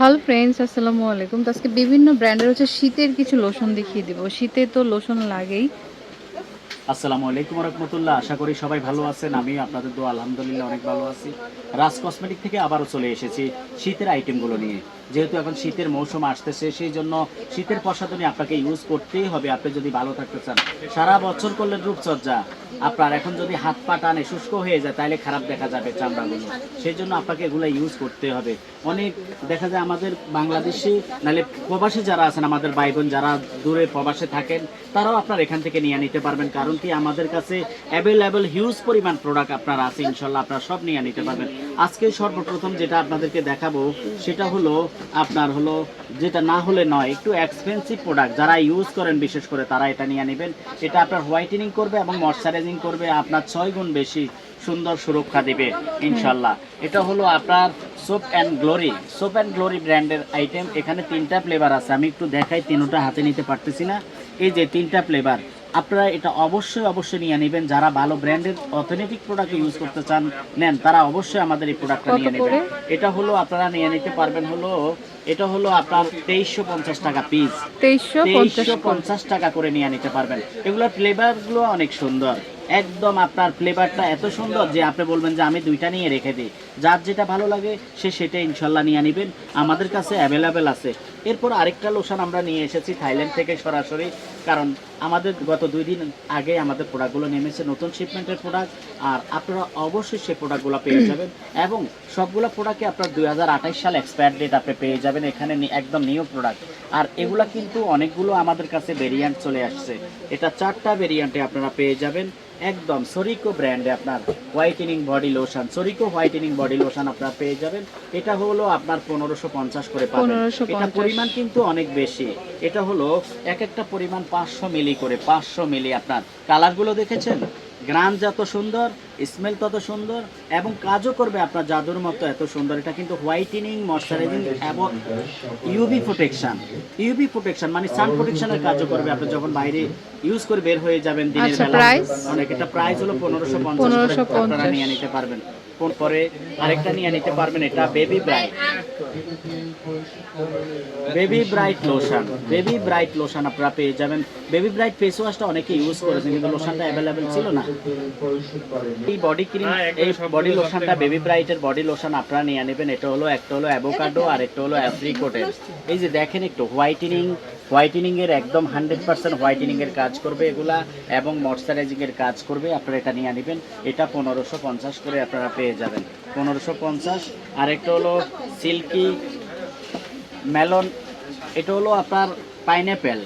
Hello friends আসসালামু আলাইকুম। তো আজকে বিভিন্ন ব্র্যান্ডের হচ্ছে শীতের কিছু লোশন দেখিয়ে দিব। শীতে তো লোশন লাগেই। আসসালামু আলাইকুম রহমতুল্লাহ আশা করি সবাই ভালো আছেন। আমি আপনাদের দোয়া, আলহামদুলিল্লাহ, অনেক ভালো আছি। রাজ কসমেটিক থেকে আবারও চলে এসেছি শীতের আইটেমগুলো নিয়ে। যেহেতু এখন শীতের মৌসুম আসতেছে, সেই জন্য শীতের প্রসাধনী আপনাকে ইউজ করতেই হবে। আপনি যদি ভালো থাকতে চান। সারা বছর করলেন রূপচর্চা। আপনার এখন যদি হাত পা টানে, শুষ্ক হয়ে যায়, তাহলে খারাপ দেখা যাবে চামড়াগুলো। সেই জন্য আপনাকে এগুলো ইউজ করতে হবে। অনেক দেখা যায় আমাদের বাংলাদেশে, নাহলে প্রবাসী যারা আছেন, আমাদের ভাই বোন যারা দূরে প্রবাসে থাকেন, তারাও আপনার এখান থেকে নিয়ে নিতে পারবেন। কারণ কি, আমাদের কাছে অ্যাভেলেবেল হিউজ পরিমাণ প্রোডাক্ট আপনার আছে, ইনশাল্লাহ আপনারা সব নিয়ে নিতে পারবেন। আজকে সর্বপ্রথম যেটা আপনাদেরকে দেখাবো, সেটা হলো আপনার হলো, যেটা না হলে নয়, একটু এক্সপেন্সিভ প্রোডাক্ট যারা ইউজ করেন, বিশেষ করে তারা এটা নিয়ে নেবেন। এটা আপনার হোয়াইটেনিং করবে এবং ময়শ্চারাইজিং করবে, আপনার ছয় গুণ বেশি সুন্দর সুরক্ষা দিবে, ইনশাল্লাহ। এটা হলো আপনার soap and glory soap and glory ব্র্যান্ডের আইটেম এখানে তিনটা ফ্লেভার আছে। আমি একটু দেখাই, তিনটা হাতে নিতে পারতেছি না। এই যে তিনটা ফ্লেভার আপনারা এটা অবশ্যই অবশ্যই নিয়ে নেবেন। যারা ভালো ব্র্যান্ডের অথেন্টিক প্রোডাক্ট ইউজ করতে চান নেন তারা অবশ্যই আমাদের এই প্রোডাক্টটা নিয়ে নেবেন। এটা হলো আপনারা নিয়ে নিতে পারবেন হলো এটা হলো আপনার তেইশশো পঞ্চাশ টাকা পিস তেইশশো পঞ্চাশ টাকা করে নিয়ে নিতে পারবেন। এগুলোর ফ্লেভারগুলো অনেক সুন্দর। একদম আপনার ফ্লেভারটা এত সুন্দর যে আপনি বলবেন যে আমি দুইটা নিয়ে রেখে দিই। যার যেটা ভালো লাগে সে সেটা ইনশাল্লাহ নিয়ে নেবেন। আমাদের কাছে অ্যাভেলেবেল আছে। এরপর আরেকটা লোশন আমরা নিয়ে এসেছি থাইল্যান্ড থেকে সরাসরি কারণ আমাদের গত দুই দিন আগে আমাদের প্রোডাক্টগুলো নেমেছে নতুন শিপমেন্টের প্রোডাক্ট আর আপনারা অবশ্যই সেই প্রোডাক্টগুলো পেয়ে যাবেন। এবং সবগুলো প্রোডাক্টে আপনার দুই সাল এক্সপায়ার ডেট আপনি পেয়ে যাবেন এখানে একদম নিউ প্রোডাক্ট আর এগুলা কিন্তু অনেকগুলো আমাদের কাছে ভেরিয়েন্ট চলে আসছে। এটা চারটা ভেরিয়েন্টে আপনারা পেয়ে যাবেন। একদম সরিকো ব্র্যান্ডে আপনার হোয়াইটেনিং বডি লোশন সরিকো হোয়াইটেনিং বডি লোশন আপনারা পেয়ে যাবেন। এটা হলো আপনার পনেরোশো পঞ্চাশ করে পাবেন। 1550 এটা পরিমাণ কিন্তু অনেক বেশি। এটা হলো এক একটা পরিমাণ পাঁচশো মিলি করে পাঁচশো মিলি আপনার। কালারগুলো দেখেছেন? গ্রাম যত সুন্দর স্মেল তত সুন্দর এবং কাজও করবে আপনার জাদুর মতো এত সুন্দর। এটা কিন্তু হোয়াইটেনিং ময়শ্চারাইজিং এবং ইউবি প্রোটেকশন ইউভি প্রোটেকশন মানে সান প্রোটেকশনের কাজও করবে। আপনি যখন বাইরে ইউজ করে বের হয়ে যাবেন দিনের আচ্ছা, বেলা অনেক এটা প্রাইস হলো পনেরোশো পঞ্চাশ 1550 আপনারা নিয়ে নিতে পারবেন। পর- পরে আরেকটা নিয়ে নিতে পারবেন এটা baby bright baby bright lotion baby bright lotion আপনারা পেয়ে যাবেন। বেবি ব্রাইট ফেস ওয়াশটা অনেকে ইউজ করেছেন কিন্তু লোশনটা অ্যাভেলেবেল ছিল না। এই বডি ক্রিম এই বডি লোশনটা বেবি ব্রাইটের বডি লোশন আপনারা নিয়ে নেবেন। এটা হলো একটা হলো অ্যাভোকাডো আর একটা হলো অ্যাপ্রিকোটের এই যে দেখেন একটু হোয়াইটেনিং হোয়াইটেনিং এর একদম হান্ড্রেড পার্সেন্ট হোয়াইটেনিং এর কাজ করবে এগুলা এবং ময়শ্চারাইজিং এর কাজ করবে আপনারা এটা নিয়ে নেবেন। এটা পনেরোশো পঞ্চাশ করে আপনারা পেয়ে যাবেন। পনেরোশো পঞ্চাশ। আর একটা হলো সিল্কি মেলন এটা হলো আপনার পাইনঅ্যাপেল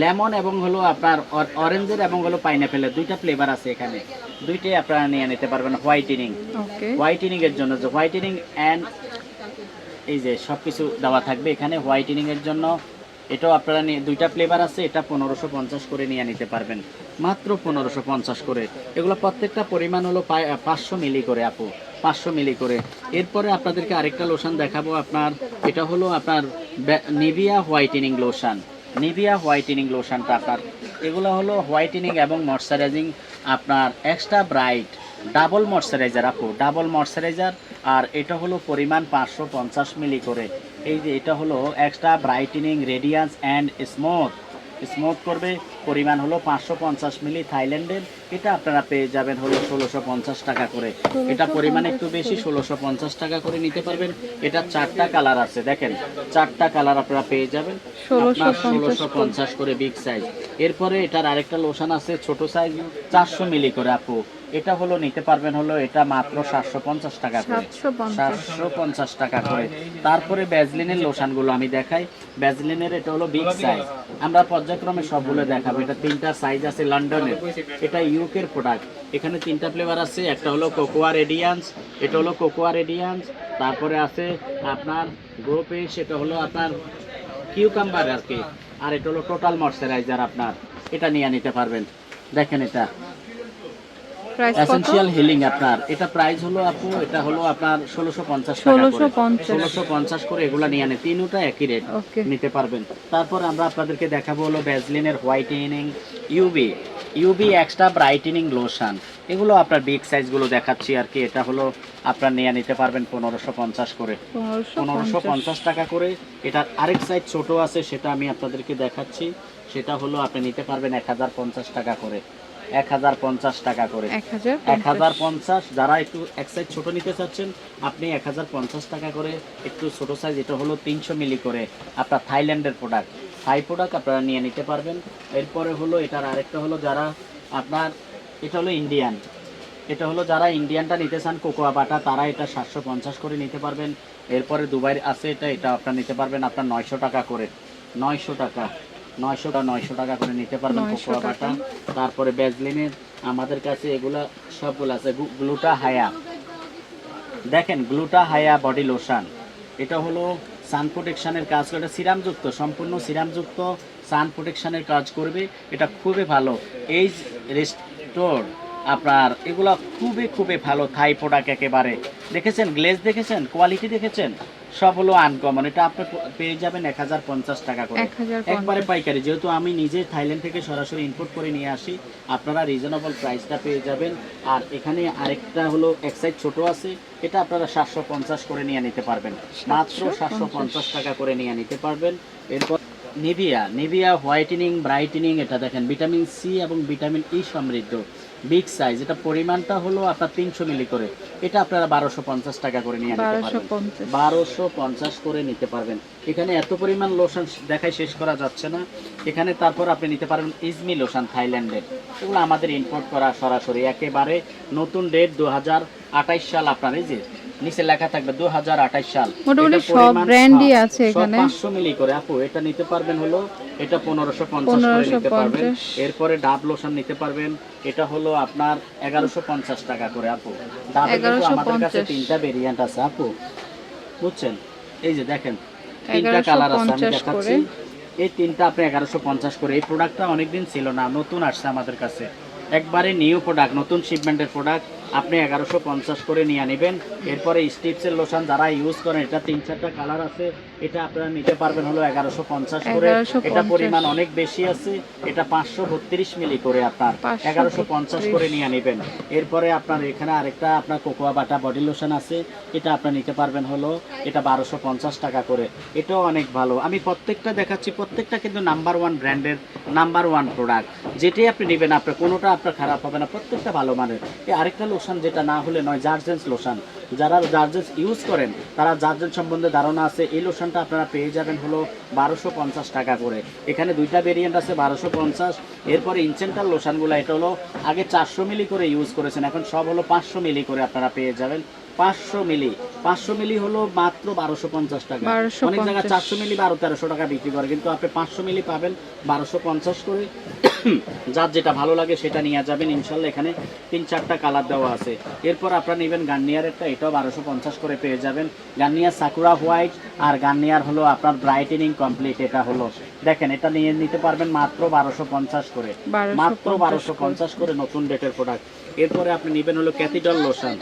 লেমন এবং হলো আপনার অরেঞ্জের এবং হলো পাইনঅ্যাপেলের দুইটা ফ্লেভার আছে এখানে। দুইটাই আপনারা নিয়ে নিতে পারবেন হোয়াইটেনিং হোয়াইটেনিং এর জন্য যে হোয়াইটেনিং অ্যান্ড এই যে সব কিছু দেওয়া থাকবে এখানে হোয়াইটেনিং এর জন্য এটাও আপনারা নিয়ে দুইটা ফ্লেভার আছে, এটা পনেরোশো পঞ্চাশ করে নিয়ে নিতে পারবেন। মাত্র পনেরোশো পঞ্চাশ করে। এগুলো প্রত্যেকটা পরিমাণ হলো পাঁচশো মিলি করে আপু, পাঁচশো মিলি করে। এরপরে আপনাদেরকে আরেকটা লোশন দেখাবো আপনার। এটা হলো আপনার Nivea whitening lotion Nivea whitening লোশনটা আপনার। এগুলো হলো হোয়াইটেনিং এবং ময়শ্চারাইজিং আপনার এক্সট্রা ব্রাইট ডাবল ময়শ্চারাইজার, আপু, ডাবল ময়শ্চারাইজার, আর এটা হলো পরিমাণ পাঁচশো পঞ্চাশ মিলি করে। এই যে এটা হলো extra brightening radiance and smooth smooth করবে পরিমাণ হলো পাঁচশো পঞ্চাশ মিলি থাইল্যান্ডের। এটা আপনারা পেয়ে যাবেন হলো ষোলোশো পঞ্চাশ টাকা করে। এটা পরিমাণ একটু বেশি ষোলোশো পঞ্চাশ টাকা করে নিতে পারবেন। এটা চারটা কালার আছে দেখেন। চারটা কালার আপনারা পেয়ে যাবেন। 1650 ষোলোশো পঞ্চাশ করে। Big size. এরপরে এটার আরেকটা লোশন আছে ছোট সাইজ চারশো মিলি করে আপু। এটা হলো নিতে পারবেন হলো এটা মাত্র সাতশো পঞ্চাশ টাকা করে। 750 সাতশো পঞ্চাশ টাকা করে। তারপরে ব্যাজলিনের লোশনগুলো আমি দেখাই। ব্যাজলিনের এটা হলো বিগ সাইজ। আমরা পর্যায়ক্রমে সবগুলো দেখাবো। এটা তিনটা সাইজ আছে লন্ডনের। এটা ইউকের প্রোডাক্ট এখানে তিনটা ফ্লেভার আছে, একটা হলো কোকোয়া রেডিয়ান্স এটা হলো কোকোয়া রেডিয়ান্স তারপরে আছে আপনার গ্রোপে সেটা হলো আপনার কিউকাম্বার আর কি। আর এটা হলো টোটাল ময়শ্চারাইজার আপনার। এটা নিয়ে নিতে পারবেন। দেখেন এটা। প্রাইস কত? এসেনশিয়াল হিলিং আপনার। এটা প্রাইস হলো আপু এটা হলো আপনার ষোলোশো পঞ্চাশ টাকা 1650 ষোলোশো পঞ্চাশ। করে এগুলা নিয়ে আনে তিনটা একই রেট নিতে পারবেন। তারপর আমরা আপনাদেরকে দেখাবো হলো ব্যাজলিনের whitening UV UV extra brightening lotion এগুলো আপনার বিগ সাইজগুলো দেখাচ্ছি আর কি। এটা হলো আপনার নিয়ে নিতে পারবেন পনেরোশো পঞ্চাশ করে। পনেরোশো পঞ্চাশ। টাকা করে। এটার আরেক সাইজ ছোট আছে সেটা আমি আপনাদেরকে দেখাচ্ছি। সেটা হলো আপনি নিতে পারবেন এক হাজার পঞ্চাশ টাকা করে। এক হাজার পঞ্চাশ টাকা করে। এক হাজার পঞ্চাশ। যারা একটু এক সাইজ ছোট নিতে চাচ্ছেন আপনি এক হাজার পঞ্চাশ টাকা করে একটু ছোট সাইজ এটা হলো তিনশো মিলি করে আপনার থাইল্যান্ডের প্রোডাক্ট থাই প্রোডাক্ট আপনারা নিয়ে নিতে পারবেন। এরপরে হলো এটার আরেকটা হলো যারা আপনার এটা হলো ইন্ডিয়ান এটা হলো যারা ইন্ডিয়ানটা নিতে চান কোকোয়া বাটা তারা এটা সাতশো পঞ্চাশ করে নিতে পারবেন। এরপরে দুবাই আছে এটা এটা আপনার নিতে পারবেন আপনার নয়শো টাকা করে। নয়শো টাকা। নয়শো টাকা নয়শো টাকা করে নিতে পারবেন 900 কোকোয়া বাটা। তারপরে ব্যাজলিনের আমাদের কাছে এগুলা সবগুলো আছে গ্লুটা হায়া। দেখেন গ্লুটা হায়া বডি লোশন। এটা হলো সান প্রোটেকশনের কাজ করে এটা সিরামযুক্ত সম্পূর্ণ সিরামযুক্ত সান প্রোটেকশনের কাজ করবে। এটা খুবই ভালো। এই রেস্টোর আপনার এগুলো খুবই খুবই ভালো থাই প্রোডাক্ট একেবারে। দেখেছেন? গ্লেজ দেখেছেন? কোয়ালিটি দেখেছেন? সব হলো আনকমন এটা আপনি পেয়ে যাবেন এক হাজার পঞ্চাশ টাকা করে। একবারে পাইকারি। যেহেতু আমি নিজে থাইল্যান্ড থেকে সরাসরি ইম্পোর্ট করে নিয়ে আসি আপনারা রিজনেবল প্রাইসটা পেয়ে যাবেন। আর এখানে আরেকটা হলো এক সাইজ ছোট আছে এটা আপনারা সাতশো পঞ্চাশ করে নিয়ে নিতে পারবেন। মাত্র সাতশো পঞ্চাশ। টাকা করে নিয়ে নিতে পারবেন। এরপর নিভিয়া। নিভিয়া হোয়াইটেনিং ব্রাইটেনিং এটা দেখেন। ভিটামিন সি এবং ভিটামিন ই সমৃদ্ধ। Big size. এটা পরিমাণটা হলো আপনার তিনশো মিলি করে। এটা আপনারা বারোশো পঞ্চাশ টাকা করে নিয়ে নিতে বারোশো পারবেন। পঞ্চাশ। বারোশো পঞ্চাশ করে নিতে পারবেন। এখানে এত পরিমাণ লোশন দেখায় শেষ করা যাচ্ছে না। এখানে তারপর আপনি নিতে পারবেন ইজমি লোশন থাইল্যান্ডের। এগুলো আমাদের ইম্পোর্ট করা সরাসরি। একেবারে নতুন ডেট দু হাজার আঠাইশ সাল আপনার এই যে নিচে লেখা থাকবে দু হাজার আঠাইশ সাল। মোটামুটি সব ব্র্যান্ডই আছে এখানে। 500 মিলি করে। আপু এটা নিতে পারবেন হলো এটা পনেরোশো পঞ্চাশ করে নিতে পারবেন। এরপরে ডাব লোশন নিতে পারবেন। এটা হলো আপনার এগারোশো পঞ্চাশ টাকা করে আপু। কিন্তু আমাদের কাছে তিনটা ভেরিয়েন্ট আছে আপু। বুঝছেন? এই যে দেখেন তিনটা কালার আছে আমি দেখাচ্ছি। এই তিনটা আপনি এগারোশো পঞ্চাশ করে। এই প্রোডাক্টটা অনেকদিন ছিল না নতুন আসছে আমাদের কাছে। একবারে নিউ প্রোডাক্ট নতুন শিপমেন্টের প্রোডাক্ট আপনি এগারোশো পঞ্চাশ করে নিয়ে নেবেন। এরপরে স্টিপসের লোশন যারা ইউজ করেন, এটা তিন চারটা কালার আছে। এটা আপনারা নিতে পারবেন হলো এগারোশো পঞ্চাশ করে। এটা পরিমাণ অনেক বেশি আছে। এটা পাঁচশো বত্রিশ মিলি করে আপনার। এগারোশো পঞ্চাশ করে নিয়ে নেবেন। এরপরে আপনার এখানে আরেকটা আপনার কোকোয়া বাটা বডি লোশন আছে। এটা আপনার নিতে পারবেন হলো এটা বারোশো পঞ্চাশ টাকা করে। এটাও অনেক ভালো। আমি প্রত্যেকটা দেখাচ্ছি প্রত্যেকটা কিন্তু নাম্বার ওয়ান ব্র্যান্ডের নাম্বার ওয়ান প্রোডাক্ট। যেটাই আপনি নেবেন আপনার কোনোটা আপনার খারাপ হবে না প্রত্যেকটা ভালো মানের। এই আরেকটা লোশন যেটা না হলে নয় জার্জেন্স লোশন। যারা জার্জেন্স ইউজ করেন তারা জার্জেন্স সম্বন্ধে ধারণা আছে। এই লোশনটা আপনারা পেয়ে যাবেন হলো বারোশো পঞ্চাশ টাকা করে। এখানে দুইটা ভেরিয়েন্ট আছে বারোশো পঞ্চাশ। এরপরে ইনসেন্টাল লোশনগুলো এটা হলো আগে চারশো মিলি করে ইউজ করেছেন এখন সব হলো পাঁচশো মিলি করে আপনারা পেয়ে যাবেন। পাঁচশো মিলি। পাঁচশো মিলি হলো মাত্র বারোশো পঞ্চাশ টাকা। অনেক জায়গায় চারশো মিলি বারো তেরোশো টাকা বিক্রি করে কিন্তু আপনি পাঁচশো মিলি পাবেন বারোশো পঞ্চাশ করে। যার যেটা ভালো লাগে সেটা নিয়ে যাবেন। ইনশাল্লাহ এখানে তিন চারটা কালার দেওয়া আছে। এরপর আপনারা নেবেন গার্নিয়ারেরটা এটাও বারোশো পঞ্চাশ করে পেয়ে যাবেন। গার্নিয়ার সাকুরা হোয়াইট আর গার্নিয়ার হলো আপনার ব্রাইটেনিং কমপ্লিট এটা হলো। দেখেন এটা নিয়ে নিতে পারবেন মাত্র বারোশো পঞ্চাশ করে। মাত্র বারোশো পঞ্চাশ করে। নতুন ডেটের প্রোডাক্ট এরপরে আপনি নেবেন হলো Cathy Doll lotion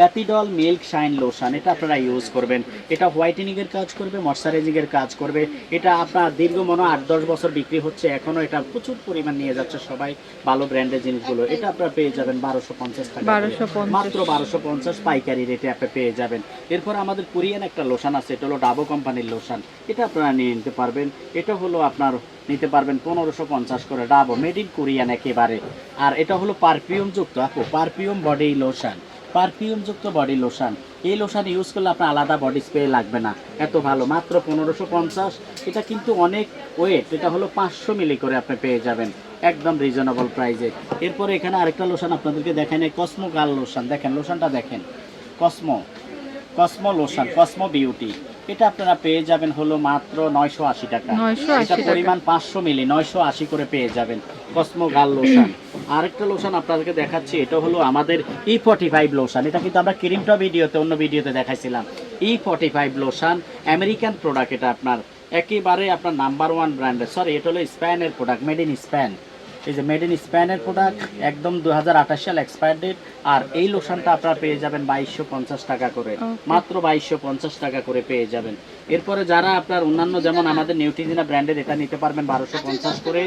Cathy Doll milk shine lotion এটা আপনারা ইউজ করবেন। এটা হোয়াইটেনিং এর কাজ করবে ময়শ্চারাইজিং এর কাজ করবে। এটা আপনার দীর্ঘ মনে আট দশ বছর বিক্রি হচ্ছে এখনও এটা প্রচুর পরিমাণ নিয়ে যাচ্ছে সবাই ভালো ব্র্যান্ডের জিনিসগুলো। এটা আপনারা পেয়ে যাবেন বারোশো পঞ্চাশ টাকা করে। 1250 মাত্র বারোশো পঞ্চাশ পাইকারি রেটে আপনি পেয়ে যাবেন। এরপর আমাদের কোরিয়ান একটা লোশন আছে এটা হলো ডাবো কোম্পানির লোশন। এটা আপনারা নিয়ে নিতে পারবেন। এটা হলো আপনার নিতে পারবেন পনেরোশো পঞ্চাশ করে ডাবো মেড ইন কোরিয়ান একেবারে। আর এটা হলো পারফিউম যুক্ত আপু পারফিউম বডি লোশন। পারফিউম যুক্ত বডি লোশন। এই লোশন ইউজ করলে আপনার আলাদা বডি স্প্রে লাগবে না। এত ভালো, মাত্র পনেরোশো পঞ্চাশ। এটা কিন্তু অনেক ওয়েট এটা হলো পাঁচশো মিলি করে আপনি পেয়ে যাবেন। একদম রিজনেবল প্রাইসে এরপরে এখানে আরেকটা লোশন আপনাদেরকে দেখেন এই কসমো গাল লোশন দেখেন, লোশনটা দেখেন। Cosmo Cosmo lotion Cosmo beauty এটা আপনারা পেয়ে যাবেন হলো মাত্র নয়শো আশি টাকা। এটা পরিমাণ পাঁচশো মিলি নয়শো আশি করে পেয়ে যাবেন কসমো গার্ল লোশন। আরেকটা লোশন আপনাদেরকে দেখাচ্ছি এটা হলো আমাদের ই ফর্টি ফাইভ লোশন। এটা কিন্তু আমরা ক্রিমটা ভিডিওতে অন্য ভিডিওতে দেখাইছিলাম। E forty five lotion American product এটা আপনার। একেবারে আপনার নাম্বার ওয়ান ব্র্যান্ডের সরি এটা হলো স্প্যানের প্রোডাক্ট মেড ইন স্প্যান এই যে মেড ইন স্প্যানের প্রোডাক্ট একদম দু হাজার আঠাশ সাল এক্সপায়ার ডেট আর এই লোশনটা আপনারা পেয়ে যাবেন বাইশশো পঞ্চাশ টাকা করে। মাত্র বাইশশো পঞ্চাশ টাকা করে পেয়ে যাবেন। এরপরে যারা আপনার অন্যান্য যেমন আমাদের নিউট্রিজিনা ব্র্যান্ডের এটা নিতে পারবেন বারোশো পঞ্চাশ করে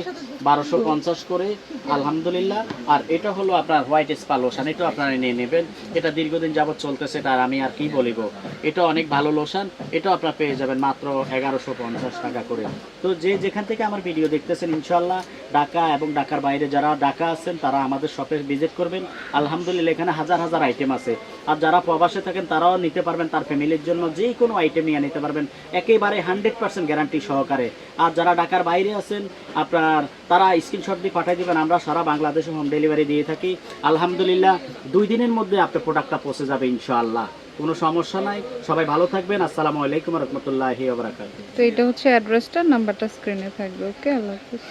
বারোশো পঞ্চাশ করে আলহামদুলিল্লাহ। আর এটা হলো আপনার হোয়াইট স্পা লোশন এটাও আপনারা নিয়ে নেবেন। এটা দীর্ঘদিন যাবৎ চলতেছে এটা আর আমি আর কি বলিব। এটা অনেক ভালো লোশন এটাও আপনারা পেয়ে যাবেন মাত্র এগারোশো পঞ্চাশ টাকা করে। তো যে যেখান থেকে আমার ভিডিও দেখতেছেন ইনশাল্লাহ ঢাকা এবং ঢাকার বাইরে যারা ঢাকা আছেন, তারা আমাদের শপে ভিজিট করবেন। আলহামদুলিল্লাহ, এখানে হাজার হাজার আইটেম আছে। আর যারা প্রবাসে থাকেন, তারাও নিতে পারবেন তার ফ্যামিলির জন্য যে কোনো আইটেম নিয়ে নিতে পারবেন। একেবারে হান্ড্রেড পার্সেন্ট গ্যারান্টি সহকারে। আর যারা ঢাকার বাইরে আছেন, আপনার, তারা স্ক্রিনশট দিয়ে পাঠিয়ে দিবেন। আমরা সারা বাংলাদেশে হোম ডেলিভারি দিয়ে থাকি। আলহামদুলিল্লাহ, দুই দিনের মধ্যে আপনার প্রোডাক্টটা পৌঁছে যাবে ইনশাআল্লাহ। কোনো সমস্যা নাই। সবাই ভালো থাকবেন। আসসালামু আলাইকুম রহমতুল্লাহি তো এটা হচ্ছে অ্যাড্রেসটা নাম্বারটা স্ক্রিনে থাকবে। ওকে আল্লাহ হাফিজ।